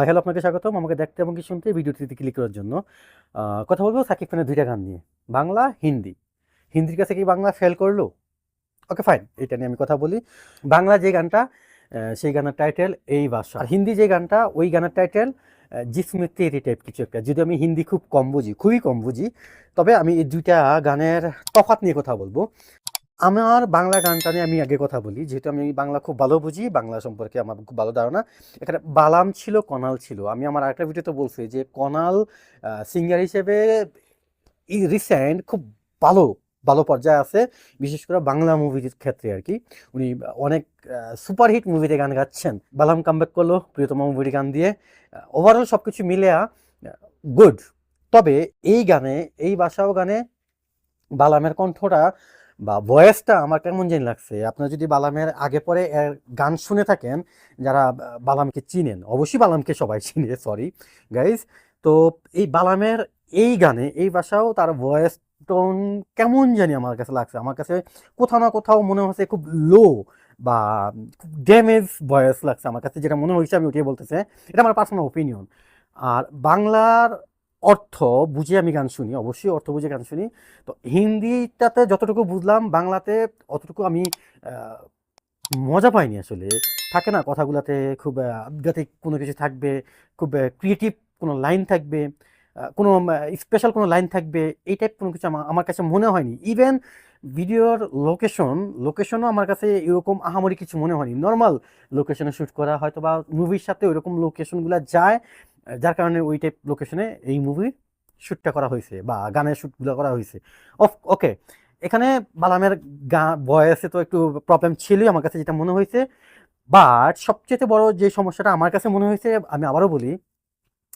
Hi hello আপনাকে স্বাগতম। আমাকে দেখতে এবং কি শুনতে ভিডিওটিতে ক্লিক করার জন্য। কথা বলব সাকিব খানের দুইটা গান নিয়ে। বাংলা, হিন্দি। হিন্দির কাছে কি বাংলা ফেল করল? ওকে ফাইন এটা নিয়ে আমি কথা বলি। বাংলা যে গানটা সেই গানের টাইটেল এই ভাষা। আর হিন্দি যে গানটা, ওই গানের টাইটেল জিসমে তেরি টাইপ কিছু একটা। যদি আমি হিন্দি খুব কম বুঝি, খুবই কম বুঝি, তবে আমি এই দুইটা গানের তফাৎ নিয়ে কথা বলব। আমার বাংলা গানটা নিয়ে আমি আগে কথা বলি, যেহেতু আমি বাংলা খুব ভালো বুঝি, বাংলা সম্পর্কে আমার খুব ভালো ধারণা। এখানে বালাম ছিল, কনাল ছিল। আমি আমার আরেকটা ভিডিওতে বলছি যে কনাল সিঙ্গার হিসেবে রিসেন্ট খুব ভালো ভালো পর্যায়ে আছে, বিশেষ করে বাংলা মুভির ক্ষেত্রে আর কি। উনি অনেক সুপারহিট মুভিতে গান গাচ্ছেন। বালাম কামব্যাক করল, প্রিয়তমা মুভির গান দিয়ে। ওভারঅল সব কিছু মিলে গুড তবে এই গানে, এই বাসাও গানে বালামের কণ্ঠটা বা ভয়েসটা আমার কেমন জানি লাগছে। আপনারা যদি বালামের আগে পরে এর গান শুনে থাকেন, যারা বালামকে চিনেন, অবশ্যই বালামকে সবাই চিনে সরি গাইজ তো এই বালামের এই গানে, এই ভাষাও তার ভয়েস টোন কেমন জানি আমার কাছে লাগছে। আমার কাছে কোথাও না কোথাও মনে হচ্ছে খুব লো বা ড্যামেজ ভয়েস লাগছে আমার কাছে, যেটা মনে হয়েছে আমি ওটাই বলতেছে। এটা আমার পার্সোনাল ওপিনিয়ন আর বাংলার অর্থ বুঝে আমি গান শুনি, অবশ্যই অর্থ বুঝে গান শুনি। তো হিন্দিটাতে যতটুকু বুঝলাম, বাংলাতে অতটুকু আমি মজা পাইনি আসলে। থাকে না, কথাগুলোতে খুব আধ্যাত্মিক কোনো কিছু থাকবে, খুব ক্রিয়েটিভ কোনো লাইন থাকবে কোনো স্পেশাল কোনো লাইন থাকবে, এই টাইপ কোনো কিছু আমার কাছে মনে হয়নি। ইভেন ভিডিওর লোকেশন লোকেশনও আমার কাছে এরকম আহামরি কিছু মনে হয়নি। নর্মাল লোকেশনে শ্যুট করা হয়তো বা মুভির সাথে ওইরকম লোকেশনগুলো যায় যার কারণে ওই টাইপ লোকেশনে এই মুভির শ্যুটটা করা হয়েছে বা গানের শ্যুটগুলো করা হয়েছে। ওকে এখানে বালামের গা ভয়েসে তো একটু প্রবলেম ছিলই আমার কাছে যেটা মনে হয়েছে। বাট সবচেয়ে বড় যে সমস্যাটা আমার কাছে মনে হয়েছে, আমি আবারও বলি,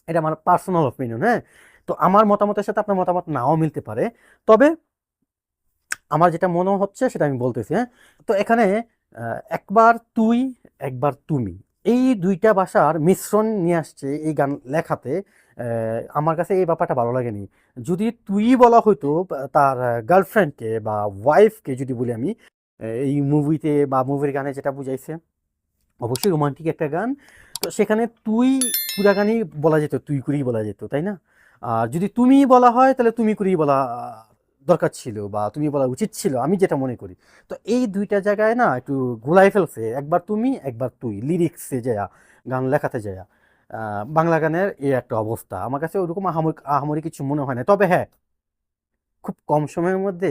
এটা আমার পার্সোনাল অপিনিয়ন হ্যাঁ? তো আমার মতামতের সাথে আপনার মতামত নাও মিলতে পারে। তবে আমার যেটা মনে হচ্ছে সেটা আমি বলতেছি হ্যাঁ? তো এখানে একবার তুই, একবার তুমি এই দুইটা ভাষার মিশ্রণ নিয়ে আসছে এই গান লেখাতে আমার কাছে এই ব্যাপারটা ভালো লাগেনি। যদি তুই বলা হইতো, তার গার্লফ্রেন্ডকে বা ওয়াইফকে যদি বলি আমি এই মুভিতে বা মুভির গানে যেটা বুঝাইছে, অবশ্যই রোমান্টিক একটা গান। তো সেখানে তুই পুরা গানই বলা যেত, তুই করেই বলা যেত, তাই না? আর যদি তুমি বলা হয়, তাহলে তুমি করেই বলা দরকার ছিল বা তুমি বলা উচিত ছিল, আমি যেটা মনে করি। তো এই দুইটা জায়গায় না একটু গোলাই ফেলছে, একবার তুমি, একবার তুই লিরিক্সে যায়া, গান লেখাতে যায়া। বাংলা গানের এই একটা অবস্থা। আমার কাছে ওরকম আহামরি আহামরি কিছু মনে হয় না। তবে হ্যাঁ খুব কম সময়ের মধ্যে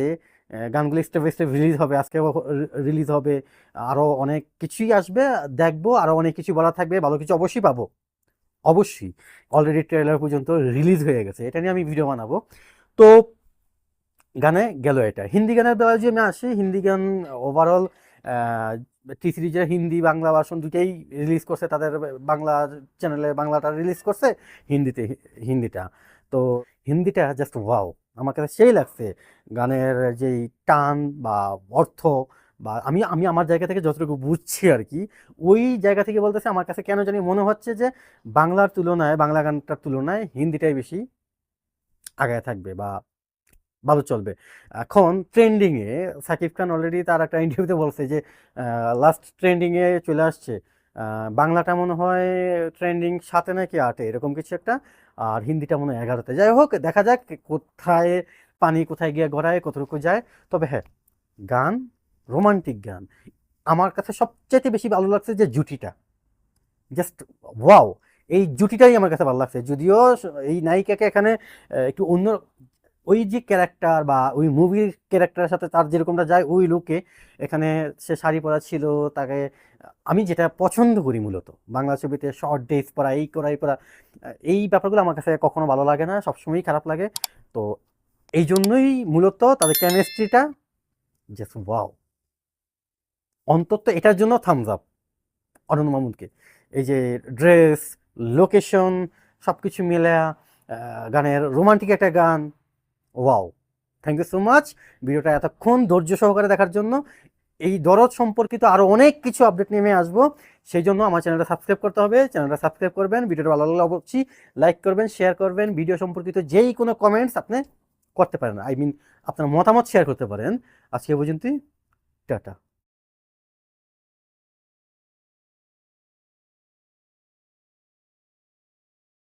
গানগুলি স্টেপ স্টেপ রিলিজ হবে, আজকে রিলিজ হবে আরও অনেক কিছুই আসবে, দেখব আরও অনেক কিছু বলা থাকবে, ভালো কিছু অবশ্যই পাবো। অবশ্যই। অলরেডি ট্রেলার পর্যন্ত রিলিজ হয়ে গেছে। এটা নিয়ে আমি ভিডিও বানাবো। তো গানে গেল এটা। হিন্দি গানের বেলায় যদি আমি আসি, হিন্দি গান ওভারঅল টি সিরিজের হিন্দি, বাংলা ভার্সন দুটাই রিলিজ করছে, তাদের বাংলা চ্যানেলে বাংলাটা রিলিজ করছে হিন্দিতে, হিন্দিটা। তো হিন্দিটা জাস্ট ওয়াও আমার কাছে সেই লাগছে। গানের যেই টান বা অর্থ বা আমি আমি আমার জায়গা থেকে যতটুকু বুঝছি আর কি, ওই জায়গা থেকে বলতেছে, আমার কাছে কেন জানি মনে হচ্ছে যে বাংলার তুলনায়, বাংলা গানটার তুলনায় হিন্দিটাই বেশি আগায় থাকবে বা ভালো চলবে। এখন ট্রেন্ডিংয়ে সাকিব খান অলরেডি তার একটা ইন্টারভিউতে বলছে যে লাস্ট ট্রেন্ডিংয়ে চলে আসছে। বাংলাটা মনে হয় ট্রেন্ডিং সাথে নাকি আটে, এরকম কিছু একটা। আর হিন্দিটা মনে হয় এগারোতে। যাই হোক, দেখা যাক কোথায় পানি কোথায় গিয়ে গড়ায়, কতটুকু যায়। তবে হ্যাঁ গান রোমান্টিক গান, আমার কাছে সবচেয়ে বেশি ভালো লাগছে যে জুটিটা। জাস্ট ওয়াও এই জুটিটাই আমার কাছে ভালো লাগছে। যদিও এই নায়িকাকে এখানে একটু অন্য ওই যে ক্যারেক্টার বা ওই মুভির ক্যারেক্টারের সাথে তার যেরকমটা যায়, ওই লুকে এখানে সে শাড়ি পরা ছিল, তাকে আমি যেটা পছন্দ করি মূলত। বাংলা ছবিতে শর্ট ড্রেস পরা, এই করা এই করা, এই ব্যাপারগুলো আমার কাছে কখনো ভালো লাগে না, সবসময়ই খারাপ লাগে। তো এই জন্যই মূলত তাদের কেমিস্ট্রিটা জাস্ট ওয়াও অন্তত এটার জন্য থামস আপ অনন্ত মামুনকে। এই যে ড্রেস লোকেশন সব কিছু মিলে গানের রোমান্টিক একটা গান wow thank you so much ভিডিওটা এতক্ষণ ধৈর্য সহকারে দেখার জন্য। এই দরদ সম্পর্কিত আরও অনেক কিছু আপডেট নেমে আসব। সেই জন্য আমার চ্যানেলটা সাবস্ক্রাইব করতে হবে। চ্যানেলটা সাবস্ক্রাইব করবেন, ভিডিওটা ভালো লাগলে অবশ্যই লাইক করবেন শেয়ার করবেন। ভিডিও সম্পর্কিত যেই কোনো কমেন্টস আপনি করতে পারেন। আই মিন আপনার মতামত শেয়ার করতে পারেন। আজকে পর্যন্তই। টাটা।